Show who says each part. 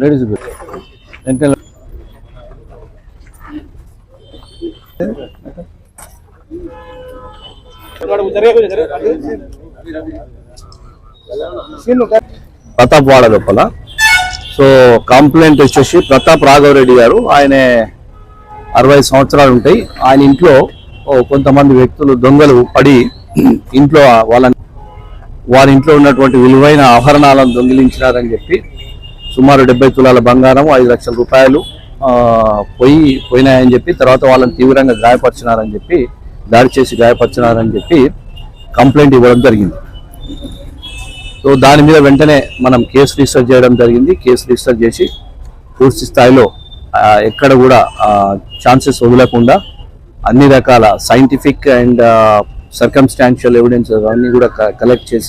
Speaker 1: Ladies Pratap వాడ లోపల. So complaint వచ్చేసి ప్రతాప్ రాఘవరెడ్డి గారు ఆయన అరవై సంవత్సరాలు ఉంటాయి. ఆయన ఇంట్లో కొంతమంది వ్యక్తులు దొంగలు పడి ఇంట్లో వాళ్ళని వారి ఇంట్లో ఉన్నటువంటి విలువైన ఆభరణాలను దొంగిలించినారని చెప్పి సుమారు డెబ్బై తులాల బంగారం ఐదు లక్షల రూపాయలు పోయి పోయినాయని చెప్పి తర్వాత వాళ్ళని తీవ్రంగా గాయపరిచినారని చెప్పి దాడి చేసి గాయపరిచినారని చెప్పి కంప్లైంట్ ఇవ్వడం జరిగింది. సో దాని మీద వెంటనే మనం కేసు రిజిస్టర్ చేయడం జరిగింది. కేసు రిజిస్టర్ చేసి పూర్తి స్థాయిలో ఎక్కడ కూడా ఛాన్సెస్ వదలకుండా అన్ని రకాల సైంటిఫిక్ అండ్ సర్కమ్స్టాన్షియల్ ఎవిడెన్స్ అవన్నీ కూడా కలెక్ట్ చేసి